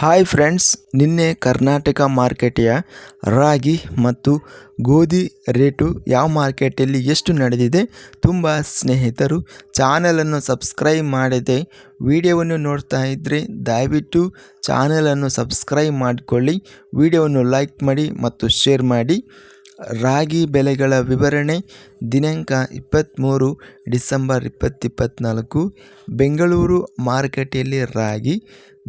Hi friends, ನಿನ್ನೆ ಕರ್ನಾಟಕ ಮಾರ್ಕೆಟೆಯ ರಾಗಿ ಮತ್ತು ಗೋಧಿ ರೇಟು ಯಾವ ಮಾರ್ಕೆಟಲ್ಲಿ ಎಷ್ಟು ನಡೆದಿದೆ ತುಂಬ ಸ್ನೇಹಿತರು ಚಾನಲನ್ನು ಸಬ್ಸ್ಕ್ರೈಬ್ ಮಾಡದೆ ವಿಡಿಯೋವನ್ನು ನೋಡ್ತಾ ಇದ್ದರೆ ದಯವಿಟ್ಟು ಚಾನಲನ್ನು ಸಬ್ಸ್ಕ್ರೈಬ್ ಮಾಡಿಕೊಳ್ಳಿ, ವಿಡಿಯೋವನ್ನು ಲೈಕ್ ಮಾಡಿ ಮತ್ತು ಶೇರ್ ಮಾಡಿ. ರಾಗಿ ಬೆಲೆಗಳ ವಿವರಣೆ, ದಿನಾಂಕ ಇಪ್ಪತ್ತ್ಮೂರು ಡಿಸೆಂಬರ್ ಇಪ್ಪತ್ತಿಪ್ಪತ್ತ್ನಾಲ್ಕು ಬೆಂಗಳೂರು ಮಾರುಕಟ್ಟೆಯಲ್ಲಿ ರಾಗಿ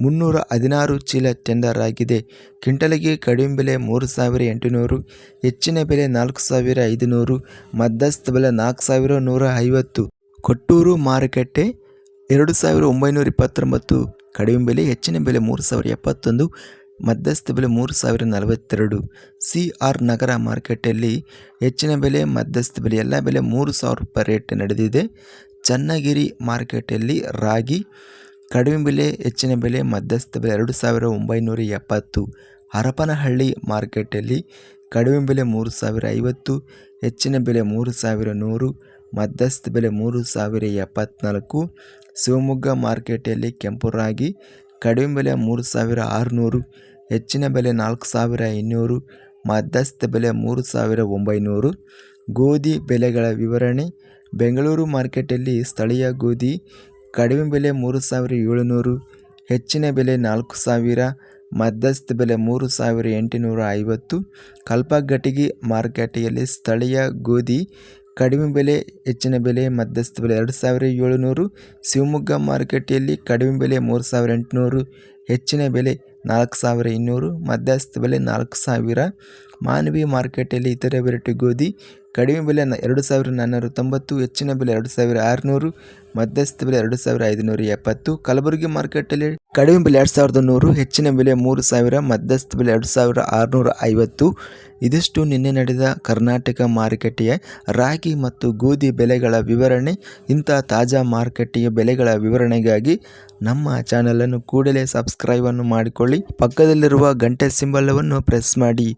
ಮುನ್ನೂರ ಹದಿನಾರು ಚೀಲ ಟೆಂಡರ್ ಆಗಿದೆ ಕ್ವಿಂಟಲಿಗೆ ಕಡಿಮೆ ಬೆಲೆ ಮೂರು ಸಾವಿರ ಎಂಟುನೂರು, ಹೆಚ್ಚಿನ ಬೆಲೆ ನಾಲ್ಕು ಸಾವಿರ ಐದುನೂರು, ಮಧ್ಯಸ್ಥ ಬೆಲೆ ನಾಲ್ಕು ಸಾವಿರ ನೂರ ಐವತ್ತು. ಕೊಟ್ಟೂರು ಮಾರುಕಟ್ಟೆ ಎರಡು ಸಾವಿರ ಒಂಬೈನೂರ ಇಪ್ಪತ್ತೊಂಬತ್ತು, ಕಡಿಮೆ ಬೆಲೆ ಹೆಚ್ಚಿನ ಬೆಲೆ ಮೂರು ಸಾವಿರ ಎಪ್ಪತ್ತೊಂದು ಮಧ್ಯಸ್ಥ ಬೆಲೆ ಮೂರು ಸಾವಿರ ನಲವತ್ತೆರಡು. ಸಿ ಆರ್ ನಗರ ಮಾರ್ಕೆಟಲ್ಲಿ ಹೆಚ್ಚಿನ ಬೆಲೆ, ಮಧ್ಯಸ್ಥ ಬೆಲೆ, ಎಲ್ಲ ಬೆಲೆ ಮೂರು ಸಾವಿರ ರೂಪಾಯಿ ರೇಟ್ ನಡೆದಿದೆ. ಚನ್ನಗಿರಿ ಮಾರ್ಕೆಟಲ್ಲಿ ರಾಗಿ ಕಡಿಮೆ ಬೆಲೆ, ಹೆಚ್ಚಿನ ಬೆಲೆ, ಮಧ್ಯಸ್ಥ ಬೆಲೆ ಎರಡು ಸಾವಿರ ಒಂಬೈನೂರ ಎಪ್ಪತ್ತು. ಹರಪನಹಳ್ಳಿ ಮಾರ್ಕೆಟಲ್ಲಿ ಕಡಿಮೆ ಬೆಲೆ ಮೂರು ಸಾವಿರ ಐವತ್ತು, ಹೆಚ್ಚಿನ ಬೆಲೆ ಮೂರು ಸಾವಿರ ನೂರು, ಮಧ್ಯಸ್ಥ ಬೆಲೆ ಮೂರು ಸಾವಿರ ಎಪ್ಪತ್ತ್ನಾಲ್ಕು ಶಿವಮೊಗ್ಗ ಮಾರ್ಕೆಟಲ್ಲಿ ಕೆಂಪು ರಾಗಿ ಕಡಿಮೆ ಬೆಲೆ ಮೂರು ಸಾವಿರ ಆರುನೂರು, ಹೆಚ್ಚಿನ ಬೆಲೆ ನಾಲ್ಕು ಸಾವಿರ ಇನ್ನೂರು, ಮಧ್ಯಸ್ಥ ಬೆಲೆ ಮೂರು ಸಾವಿರ ಒಂಬೈನೂರು. ಗೋಧಿ ಬೆಲೆಗಳ ವಿವರಣೆ. ಬೆಂಗಳೂರು ಮಾರ್ಕೆಟಲ್ಲಿ ಸ್ಥಳೀಯ ಗೋಧಿ ಕಡಿಮೆ ಬೆಲೆ ಮೂರು ಸಾವಿರ ಏಳುನೂರು, ಹೆಚ್ಚಿನ ಬೆಲೆ ನಾಲ್ಕು ಸಾವಿರ, ಮಧ್ಯಸ್ಥ ಬೆಲೆ ಮೂರು ಸಾವಿರ ಎಂಟುನೂರ ಐವತ್ತು. ಕಲ್ಪಗಟ್ಟಿಗೆ ಮಾರುಕಟ್ಟೆಯಲ್ಲಿ ಸ್ಥಳೀಯ ಗೋಧಿ ಕಡಿಮೆ ಬೆಲೆ, ಹೆಚ್ಚಿನ ಬೆಲೆ, ಮಧ್ಯಸ್ಥ ಬೆಲೆ ಎರಡು ಸಾವಿರ ಏಳುನೂರು, ಶಿವಮೊಗ್ಗ ಮಾರುಕಟ್ಟೆಯಲ್ಲಿ ಕಡಿಮೆ ಬೆಲೆ ಮೂರು ಸಾವಿರ ಎಂಟುನೂರು, ಹೆಚ್ಚಿನ ಬೆಲೆ ನಾಲ್ಕು ಸಾವಿರ ಇನ್ನೂರು, ಮಧ್ಯಸ್ಥ ಬೆಲೆ ನಾಲ್ಕು ಸಾವಿರ. ಮಾನವಿ ಮಾರ್ಕೆಟಲ್ಲಿ ಇತರೆ ವೆರೈಟಿ ಗೋಧಿ, ಕಡಿಮೆ ಬೆಲೆ ಎರಡು ಸಾವಿರದ ನಾನ್ನೂರ ತೊಂಬತ್ತು, ಹೆಚ್ಚಿನ ಬೆಲೆ ಎರಡು ಸಾವಿರ ಆರುನೂರು, ಮಧ್ಯಸ್ಥ ಬೆಲೆ ಎರಡು ಸಾವಿರ ಐದುನೂರ ಎಪ್ಪತ್ತು, ಕಲಬುರಗಿ ಮಾರ್ಕೆಟಲ್ಲಿ ಕಡಿಮೆ ಬೆಲೆ ಎರಡು ಸಾವಿರದ ನೂರು, ಹೆಚ್ಚಿನ ಬೆಲೆ ಮೂರು ಸಾವಿರ, ಮಧ್ಯಸ್ಥ ಬೆಲೆ ಎರಡು ಸಾವಿರ ಆರುನೂರ ಐವತ್ತು. ಇದಿಷ್ಟು ನಿನ್ನೆ ನಡೆದ ಕರ್ನಾಟಕ ಮಾರುಕಟ್ಟೆಯ ರಾಗಿ ಮತ್ತು ಗೋಧಿ ಬೆಲೆಗಳ ವಿವರಣೆ. ಇಂಥ ತಾಜಾ ಮಾರುಕಟ್ಟೆಯ ಬೆಲೆಗಳ ವಿವರಣೆಗಾಗಿ ನಮ್ಮ ಚಾನಲನ್ನು ಕೂಡಲೇ ಸಬ್ಸ್ಕ್ರೈಬನ್ನು ಮಾಡಿಕೊಳ್ಳಿ. ಪಕ್ಕದಲ್ಲಿರುವ ಗಂಟೆ ಸಿಂಬಲವನ್ನು ಪ್ರೆಸ್ ಮಾಡಿ.